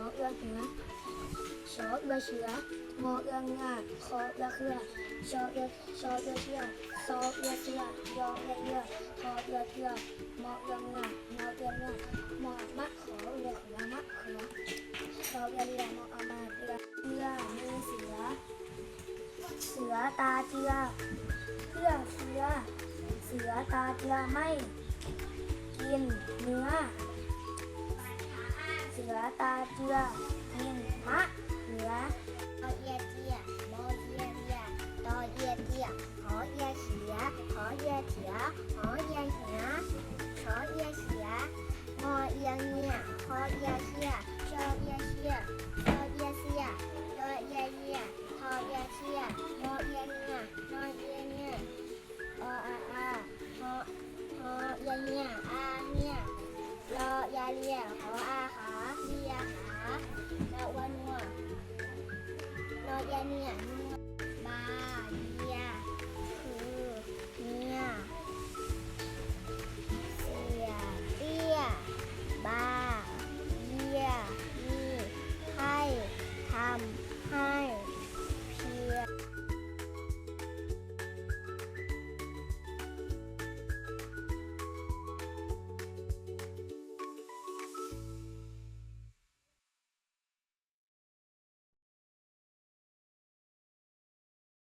เอือเชือมอเอืองาคอเอือเครือชอเอือชอเอือเชือซอเอือเสือยอเอือเอือทอเอือเทือมอเอืองามอเอืองามอมะขอเอือเขือมะเขือชอเอือเรือมออามาเรือเรือมือเสือ เสือตาเจือเพื่อเสือ เสือตาเจือไม่ กินเนื้อ สือตาเจือกินมะเขืออเอียเจียมอเอียเรียตอเอียเจียหอเอียเฉียหอเอียเฉียหอเอียเหียชอเอียเฉียงอเอียเงียคอเอียเชียชอเอียเชียชอเอียเสียยอเอียเยียทอเอียเชียงอเอียเงียนอเอียเงียออาอาหอหอเอียเงียอาเงียรอยาเลียเลียขานอ วัน